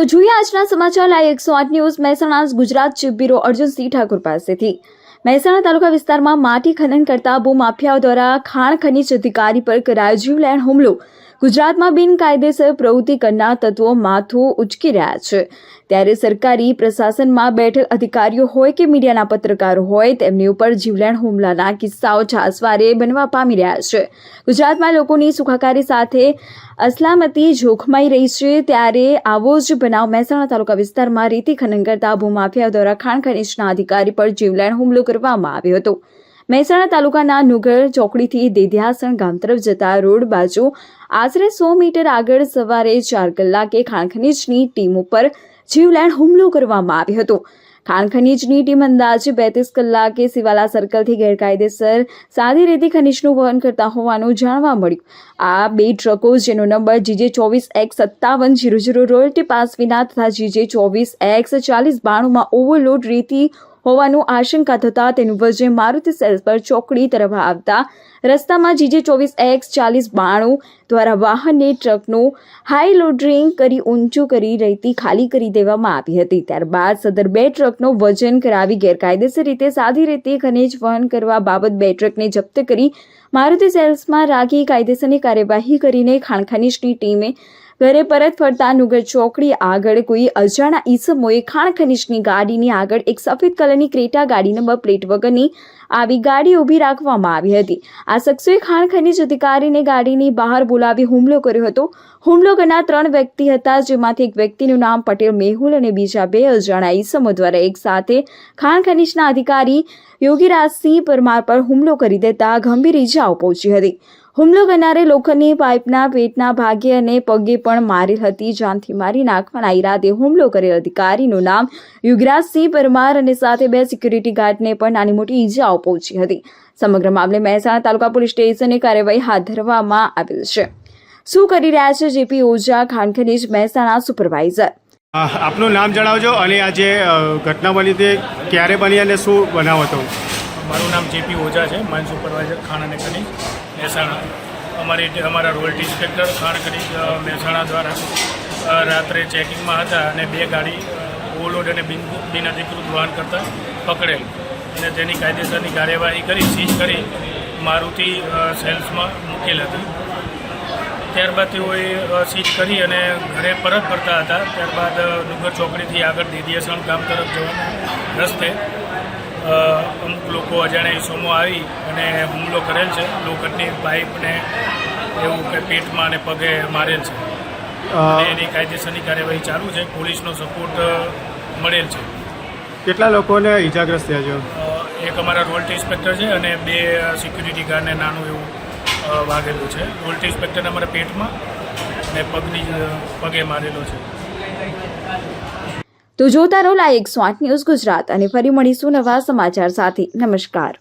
તો જોઈએ આજના સમાચાર. લાઈવ એકસો આઠ news Mehsana Gujarat chief bureau Arjunsinh Thakur પાસેથી. મહેસાણા તાલુકા વિસ્તારમાં માટી ખનન કરતા ભૂમાફિયાઓ દ્વારા ખાણ ખનીજ અધિકારી પર કરાયો જીવલેણ હુમલો. ગુજરાતમાં બિનકાયદેસર પ્રવૃત્તિ કરનાર તત્વો માથું ઉચકી રહ્યા છે. ત્યારે સરકારી પ્રશાસનમાં બેઠેલ અધિકારીઓ હોય કે મીડિયાના પત્રકારો હોય, તેમની ઉપર જીવલેણ હુમલાના કિસ્સાઓ છાસવારે બનવા પામી રહ્યા છે. ગુજરાતમાં લોકોની સુખાકારી સાથે અસલામતી જોખમાઈ રહી છે. ત્યારે આવો જ બનાવ મહેસાણા તાલુકા વિસ્તારમાં રેતી ખનન કરતા ભૂમાફિયા દ્વારા ખાણ ખનીજના અધિકારી પર જીવલેણ હુમલો કરવામાં આવ્યો હતો. મહેસાણા તાલુકાના નુગર ચોકડીથી દેધ્યાસણ ગામ તરફ જતા રોડ બાજુ આશરે સો મીટર આગળ સવારે ચાર કલાકે ખાણ ખનીજની ટીમ ઉપર જીવલેણ હુમલો કરવામાં આવ્યો હતો. ખાણ ખનીજની ટીમ અંદાજે બેત્રીસ કલાકે સિવાલા સર્કલથી ગેરકાયદેસર સાદી રીતે ખનીજનું વહન કરતા હોવાનું જાણવા મળ્યું. આ બે ટ્રકો જેનો નંબર જીજે ચોવીસ એક્સ સત્તાવન જીરો જીરો રોયલ્ટી પાસ વિના તથા જીજે ચોવીસ એક્સ ચાલીસ બાણુંમાં ઓવરલોડ રેતી હોવાનું આશંકા થતા તેનું વજન મારુતિ સેલ્સ પર ચોકડી તરફ આવતા રસ્તામાં જીજે ચોવીસ એક્સ ચાલીસ બાણું દ્વારા વાહનને ટ્રકનું હાઈ લોડરિંગ કરી ઊંચું કરી રહેતી ખાલી કરી દેવામાં આવી હતી. ત્યારબાદ સદર બે ટ્રકનો વજન કરાવી ગેરકાયદેસર રીતે સાદી રીતે ખનીજ વહન કરવા બાબત બે ટ્રકને જપ્ત કરી મારુતિ સેલ્સમાં રાખી કાયદેસરની કાર્યવાહી કરીને ખાણ ખનીજની ટીમે ઘરે પરત ફરતા નુગર ચોકડી આગળ કોઈ અજાણા ઈસમોએ ખાણ ખનીજની ગાડીની આગળ એક સફેદ કલરની ક્રેટા ગાડી નંબર પ્લેટ વગરની આવી ગાડી ઊભી રાખવામાં આવી હતી. આ શખ્સોએ ખાણ ખનીજ અધિકારીને ગાડીની બહાર બોલાવી હુમલો કર્યો હતો. હુમલો કરનાર ત્રણ વ્યક્તિ હતા, જેમાંથી એક વ્યક્તિનું નામ પટેલ મેહુલ અને બીજા બે અજાણા ઈસમો દ્વારા એક સાથે ખાણ ખનીજના અધિકારી યોગીરાજસિંહ પરમાર પર હુમલો કરી દેતા ગંભીર ઇજાઓ પહોંચી હતી. હુમલો કરનારે લોખંડની પાઇપના પેટના ભાગે અને પગે પણ મારેલ હતી. જાનથી મારી નાખવાના ઈરાદે હુમલો કરેલ અધિકારીનું નામ યુગરાજસિંહ પરમાર અને સાથે બે સિક્યુરિટી ગાર્ડને પણ નાની મોટી ઈજાઓ પહોંચી હતી. સમગ્ર મામલે મહેસાણા તાલુકા પોલીસ સ્ટેશને કાર્યવાહી હાથ ધરવામાં આવેલ છે. શું કરી રહ્યા છે જેપી ઓઝા ખાણ ખનીજ મહેસાણા સુપરવાઇઝર? આપનું નામ જણાવજો અને આ જે ઘટના બની તે ક્યારે બની અને શું બનાવ હતો? મારું નામ જેપી ઓઝા છે મન સુપરવાઇઝર ખાણ અને ખનીજ. મહેસાણા. અમારી અમારા રોયલ્ટી ઇન્સ્પેક્ટર ખાણ ખનીજ મહેસાણા દ્વારા રાત્રે ચેકિંગમાં હતા અને બે ગાડી ઓવરલોડ અને બિન, બિનઅધિકૃત વાહન કરતાં પકડેલ. અને તેની કાયદેસરની કાર્યવાહી કરી, સીઝ કરી મારુતિ સેલ્સમાં મૂકેલ હતી. ત્યારબાદ તેઓએ સીઝ કરી અને ઘરે પરત ફરતા હતા. ત્યારબાદ નુગર ચોકડીથી આગળ દેદિયાસણ ગામ તરફ જવાના રસ્તે અમુક લોકો અજાણ્યા ઈસમો આવી અને હુમલો કરેલ છે. લોખંડની પાઇપને એવું કે પેટમાં અને પગે મારેલ છે. એની કાયદેસરની કાર્યવાહી ચાલુ છે. પોલીસનો સપોર્ટ મળેલ છે. કેટલા લોકોને ઈજાગ્રસ્ત થયા છે? એક અમારા રોયલ્ટી ઇન્સ્પેક્ટર છે અને બે સિક્યુરિટી ગાર્ડને નાનું એવું વાગેલું છે. રોયલ્ટી ઇન્સ્પેક્ટરને અમારા પેટમાં અને પગની પગે મારેલો છે. તો જોતા રહો લાયક સ્વાટ ન્યૂઝ ગુજરાત અને ફરી મળીશું નવા સમાચાર સાથે. નમસ્કાર.